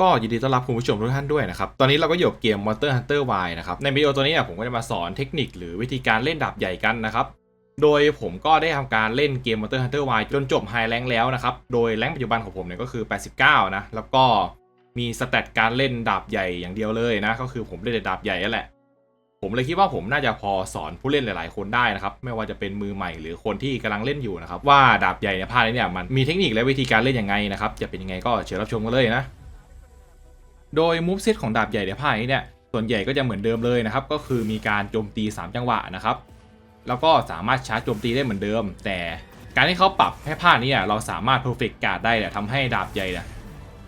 ก็ยินดีต้อนรับคุณผู้ชมทุกท่านด้วยนะครับ ตอนนี้เราก็อยู่กับเกม Monster Hunter Y นะครับ ในวิดีโอตัวนี้เนี่ยผมก็จะมาสอนเทคนิคหรือวิธีการเล่นดาบใหญ่กันนะครับ โดยผมก็ได้ทำการเล่นเกม Monster Hunter Y จนจบไฮแรงแล้วนะครับ โดยแรงปัจจุบันของผมเนี่ยก็คือ 89 นะ แล้วก็มีสเตตการเล่นดาบใหญ่อย่างเดียวเลยนะ ก็คือผมเล่นแต่ดาบใหญ่นั่นแหละ ผมเลยคิดว่าผมน่าจะพอสอนผู้เล่นหลาย ๆ คนได้นะครับ ไม่ว่าจะเป็นมือใหม่หรือคนที่กำลังเล่นอยู่นะครับว่าดาบใหญ่ในภาคนี้เนี่ยมันมีเทคนิคและวิธีการเล่นยังไงนะครับจะเป็นยังไงก็เชิญรับชมกันเลยนะ โดยมูฟเซตของดาบใหญ่ในภาคนี้เนี่ยส่วนใหญ่ก็จะเหมือนเดิมเลยนะครับ ก็คือมีการโจมตี 3 จังหวะนะครับ แล้วก็สามารถชาร์จโจมตีได้เหมือนเดิม แต่การที่เขาปรับให้ภาคนี้เนี่ยเราสามารถ perfect guard ได้เนี่ยทำให้ดาบใหญ่เนี่ย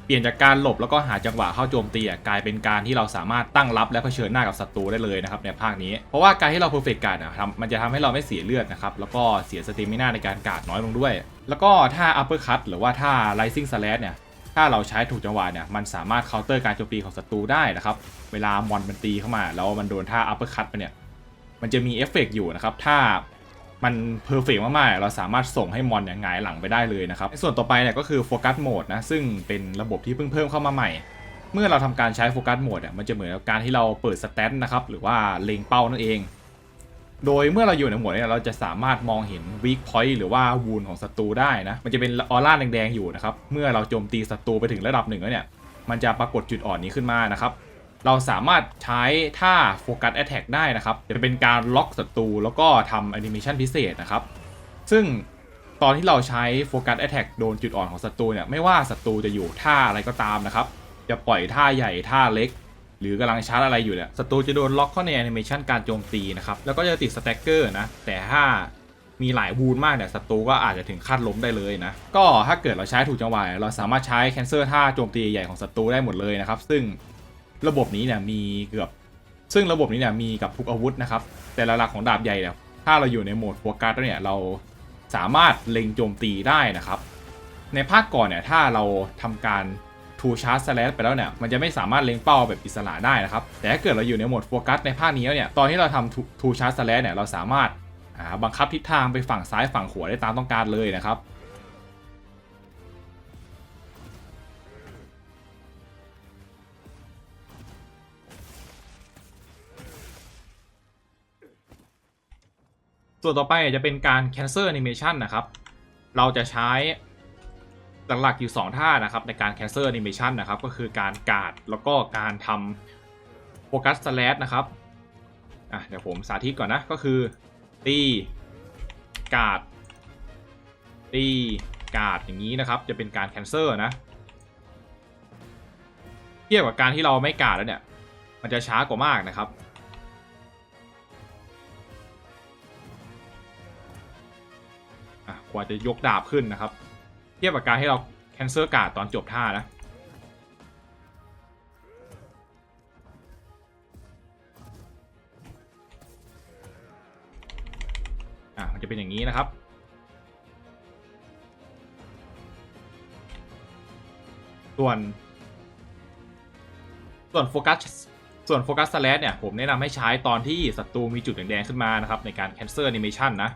เปลี่ยนจากการหลบแล้วก็หาจังหวะเข้าโจมตีอะกลายเป็นการที่เราสามารถตั้งรับและเผชิญหน้ากับศัตรูได้เลยนะครับในภาคนี้ เพราะว่าการที่เรา perfect guard อะมันจะทำให้เราไม่เสียเลือดนะครับแล้วก็เสียสเตมินาในการการ์ดน้อยลงด้วย แล้วก็ถ้า upper cut หรือว่าถ้า rising slash เนี่ย ถ้าเราใช้ถูกจังหวะเนี่ยมันสามารถเคาน์เตอร์การโจมตีของศัตรูได้นะครับ เวลามอนมันตีเข้ามา แล้วมันโดนท่าอัปเปอร์คัตไปเนี่ยมันจะมีเอฟเฟกต์อยู่นะครับ ถ้ามันเพอร์เฟกมากๆ เราสามารถส่งให้มอนเนี่ยหงายหลังไปได้เลยนะครับ ส่วนต่อไปเนี่ยก็คือโฟกัสโหมดนะ ซึ่งเป็นระบบที่เพิ่งเพิ่มเข้ามาใหม่ เมื่อเราทำการใช้โฟกัสโหมดเนี่ยมันจะเหมือนกับการที่เราเปิดสเตตนะครับ หรือว่าเล็งเป้านั่นเอง โดยเมื่อเราอยู่ในหมวดเนี่ยเราจะสามารถมองเห็น weak point หรือว่าวูนของศัตรูได้นะ มันจะเป็นออร่าแดงๆอยู่นะครับ เมื่อเราโจมตีศัตรูไปถึงระดับหนึ่งแล้วเนี่ย มันจะปรากฏจุดอ่อนนี้ขึ้นมานะครับ เราสามารถใช้ท่าโฟกัสแอ t แทกได้นะครับ จะเป็นการล็อกศัตรูแล้วก็ทำแอนิเมชันพิเศษนะครับ ซึ่งตอนที่เราใช้โฟกัสแอ t แทกโดนจุดอ่อนของศัตรูเนี่ย ไม่ว่าศัตรูจะอยู่ท่าอะไรก็ตามนะครับ จะปล่อยท่าใหญ่ท่าเล็ก หรือกำลังชาร์จอะไรอยู่เนี่ยศัตรูจะโดนล็อกเข้าในแอนิเมชันการโจมตีนะครับแล้วก็จะติดสแต็กเกอร์นะแต่ถ้ามีหลายวูนมากเนี่ยศัตรูก็อาจจะถึงขั้นล้มได้เลยนะ ก็ถ้าเกิดเราใช้ถูกจังหวะเราสามารถใช้แคนเซอร์ท่าโจมตีใหญ่ของศัตรูได้หมดเลยนะครับ ซึ่งระบบนี้เนี่ยมีเกือบ ซึ่งระบบนี้เนี่ยมีกับทุกอาวุธนะครับ แต่ละหลักของดาบใหญ่เนี่ยถ้าเราอยู่ในโหมดโฟกัสแล้วเนี่ยเราสามารถเล็งโจมตีได้นะครับ ในภาคก่อนเนี่ยถ้าเราทำการ ทูชาร์จสแลไปแล้วเนี่ยมันจะไม่สามารถเล็งเป้าแบบอิสระได้นะครับ แต่ถ้าเกิดเราอยู่ในโหมดโฟกัสในภาคนี้แล้วเนี่ยตอนที่เราทำทูชาร์จสแลเนี่ยเราสามารถาบังคับทิศทางไปฝั่งซ้ายฝั่งขวาได้ตามต้องการเลยนะครับส่วนต่อไปจะเป็นการ cancel animation นะครับ เราจะใช้ หลักๆอยู่ 2 ท่านะครับในการ cancel animation นะครับก็คือการกาดแล้วก็การทำ focus slash นะครับอะเดี๋ยวผมสาธิตก่อนนะก็คือตีกาดตีกาดอย่างนี้นะครับ จะเป็นการ cancel นะเทียบกับการที่เราไม่กาดแล้วเนี่ย มันจะช้ากว่ามากนะครับ กว่าจะยกดาบขึ้นนะครับ เทียบกับการให้เราแคนเซอร์การ์ดตอนจบท่านะอะมันจะเป็นอย่างนี้นะครับส่วน ส่วนโฟกัสส่วนโฟกัสสแลชเนี่ย ผมแนะนำให้ใช้ตอนที่ศัตรูมีจุดแดงๆขึ้นมานะครับ ในการแคนเซอร์แอนิเมชันนะ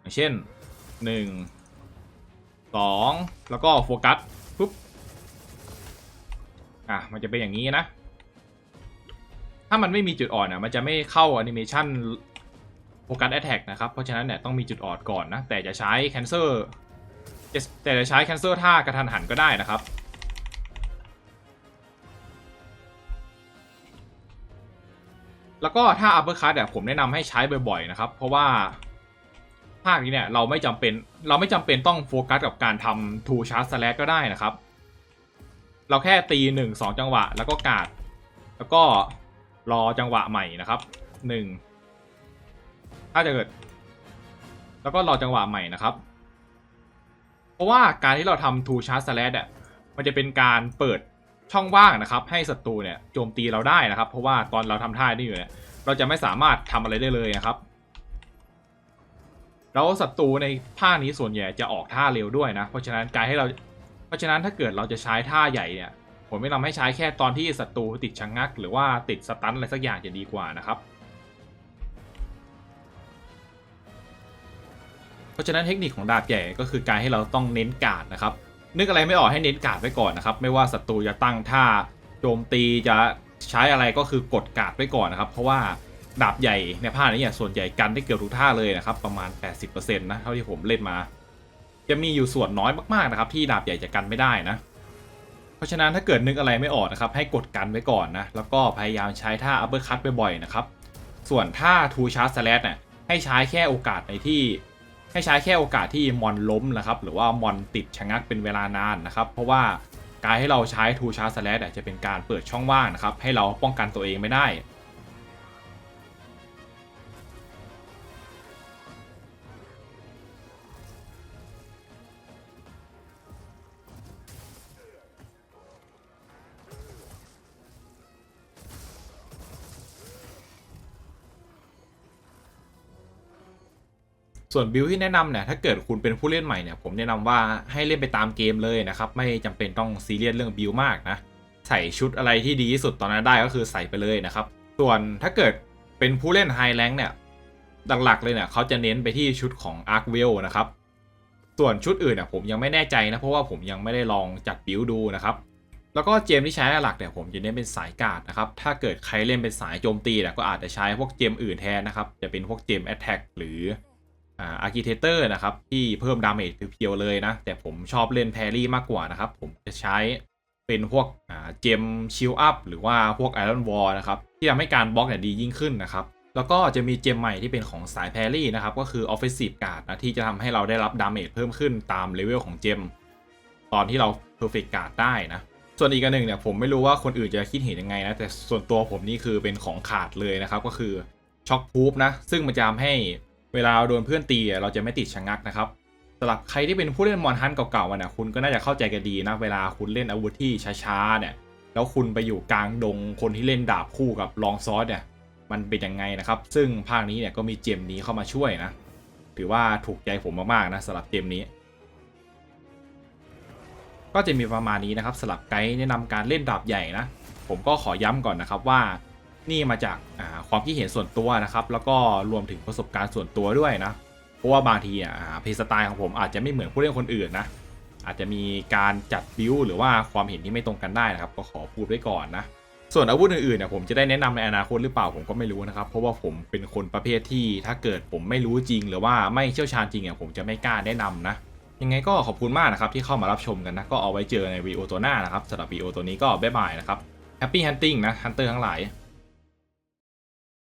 อย่างเช่น 1 2แล้วก็โฟกัสปุ๊บอะมันจะเป็นอย่างนี้นะ ถ้ามันไม่มีจุดอ่อนอะมันจะไม่เข้าแอนิเมชันโฟกัสแอ t แทกนะครับ เพราะฉะนั้นเนี่ยต้องมีจุดอ่อนก่อนนะ แต่จะใช้แคนเซอร์แต่จะใช้แคนเซอร์ท่ากระทันหันก็ได้นะครับแล้วก็ถ้า upper cut เนี่ยผมแนะนำให้ใช้บ่อยๆนะครับ เพราะว่า ภาคนี้เนี่ยเราไม่จำเป็นเราไม่จำเป็นต้องโฟกัสกับการทำ two charge slash ก็ได้นะครับ เราแค่ตีหนึ่งสองจังหวะแล้วก็กาด แล้วก็รอจังหวะใหม่นะครับหนึ่งถ้าจะเกิด แล้วก็รอจังหวะใหม่นะครับ เพราะว่าการที่เราทำ two charge slash อะมันจะเป็นการเปิดช่องว่างนะครับ ให้ศัตรูเนี่ยโจมตีเราได้นะครับ เพราะว่าตอนเราทำท่านี่อยู่เนี่ยเราจะไม่สามารถทำอะไรได้เลยนะครับ แล้วศัตรูในภาคนี้ส่วนใหญ่จะออกท่าเร็วด้วยนะ เพราะฉะนั้นการให้เรา เพราะฉะนั้นถ้าเกิดเราจะใช้ท่าใหญ่เนี่ย ผมไม่นำให้ใช้แค่ตอนที่ศัตรูติดชะงงัก หรือว่าติดสตันอะไรสักอย่างจะดีกว่านะครับ เพราะฉะนั้นเทคนิคของดาบใหญ่ก็คือการให้เราต้องเน้นการ์ดนะครับ นึกอะไรไม่ออกให้เน้นการ์ดไว้ก่อนนะครับ ไม่ว่าศัตรูจะตั้งท่าโจมตีจะใช้อะไรก็คือกดการ์ดไว้ก่อนนะครับ เพราะว่า ดาบใหญ่ในภาคนี้เนี่ยส่วนใหญ่กันได้เกือบทุกท่าเลยนะครับประมาณ 80%นะเท่าที่ผมเล่นมา จะมีอยู่ส่วนน้อยมากๆนะครับที่ดาบใหญ่จะกันไม่ได้นะ เพราะฉะนั้นถ้าเกิดนึกอะไรไม่ออกนะครับให้กดกันไว้ก่อนนะแล้วก็พยายามใช้ท่า upper cut บ่อยๆนะครับส่วนท่า two charge slash เนี่ยให้ใช้แค่โอกาสในที่ให้ใช้แค่โอกาสที่มอนล้มนะครับหรือว่ามอนติดชะงักเป็นเวลานานนะครับ เพราะว่าการให้เราใช้ two charge slash เนี่ยจะเป็นการเปิดช่องว่างนะครับให้เราป้องกันตัวเองไม่ได้ ส่วนบิลที่แนะนำเนี่ยถ้าเกิดคุณเป็นผู้เล่นใหม่เนี่ยผมแนะนำว่าให้เล่นไปตามเกมเลยนะครับไม่จำเป็นต้องซีเรียสเรื่องบิลมากนะใส่ชุดอะไรที่ดีที่สุดตอนนั้นได้ก็คือใส่ไปเลยนะครับ ส่วนถ้าเกิดเป็นผู้เล่นไฮแรงเนี่ยหลักๆเลยเนี่ยเขาจะเน้นไปที่ชุดของ Arc w e l นะครับส่วนชุดอื่นเนี่ยผมยังไม่แน่ใจนะเพราะว่าผมยังไม่ได้ลองจัดบิลดูนะครับแล้วก็เจมที่ใช้หลักเนี่ยผมจะเน้นเป็นสายการ์ดนะครับ ถ้าเกิดใครเล่นเป็นสายโจมตีเนี่ยก็อาจจะใช้พวกเจมอื่นแทนนะครับ จะเป็นพวกเจม Attack หรือ อ่าอาร์คิเทเตอร์นะครับที่เพิ่มดาเมจเพียวๆเลยนะ แต่ผมชอบเล่นแพรี่มากกว่านะครับ ผมจะใช้เป็นพวกอ่าเจมชิลอัพหรือว่าพวกไอรอนวอลนะครับ ที่ทำให้การบล็อกเนี่ยดียิ่งขึ้นนะครับ แล้วก็จะมีเจมใหม่ที่เป็นของสายแพรี่นะครับ ก็คือ Offensive Guard นะที่จะทำให้เราได้รับดาเมจเพิ่มขึ้นตามเลเวลของเจมตอนที่เรา Perfect Guard ได้นะส่วนอีกอันหนึ่งเนี่ยผมไม่รู้ว่าคนอื่นจะคิดเห็นยังไงนะแต่ส่วนตัวผมนี่คือเป็นของขาดเลยนะครับ ก็คือช็อคพูฟนะซึ่งมันจะทำให้ เวลาโดนเพื่อนตีเราจะไม่ติดชะงักนะครับสำหรับใครที่เป็นผู้เล่นมอนฮันเก่าๆนี่ยคุณก็น่าจะเข้าใจกันดีนะเวลาคุณเล่นอาวุธที่ช้าๆเนี่ยแล้วคุณไปอยู่กลางดงคนที่เล่นดาบคู่กับลองซอสเนี่ยมันเป็นยังไงนะครับ ซึ่งภาคนี้เนี่ยก็มีเจมนี้เข้ามาช่วยนะ ถือว่าถูกใจผมมากๆนะสำหรับเจมนี้ ก็จะมีประมาณนี้นะครับสำหรับไกด์แนะนำการเล่นดาบใหญ่นะ ผมก็ขอย้ำก่อนนะครับว่า นี่มาจากาความคิดเห็นส่วนตัวนะครับ แล้วก็รวมถึงประสบการณ์ส่วนตัวด้วยนะ เพราะว่าบางทีอ่าเพลย์สไตล์ของผมอาจจะไม่เหมือนผู้เล่นคนอื่นนะ อาจจะมีการจัดบิวหรือว่าความเห็นที่ไม่ตรงกันได้นะครับ ก็ขอพูดไว้ก่อนนะ ส่วนอาวุธอื่นๆเนี่ยผมจะได้แนะนำในอนาคตหรือเปล่าผมก็ไม่รู้นะครับ เพราะว่าผมเป็นคนประเภทที่ถ้าเกิดผมไม่รู้จริง หรือว่าไม่เชี่ยวชาญจริงเนี่ยผมจะไม่กล้าแนะนำนะยังไงก็ขอบคุณมากนะครับที่เข้ามารับชมกันนะ ก็เอาไว้เจอในวีโอตัวหน้านะครับสำหรับวีโอตัวนี้ก็บ๊ายบายนะครับ Happy Hunting นะฮันเตอร์ทั้งหลาย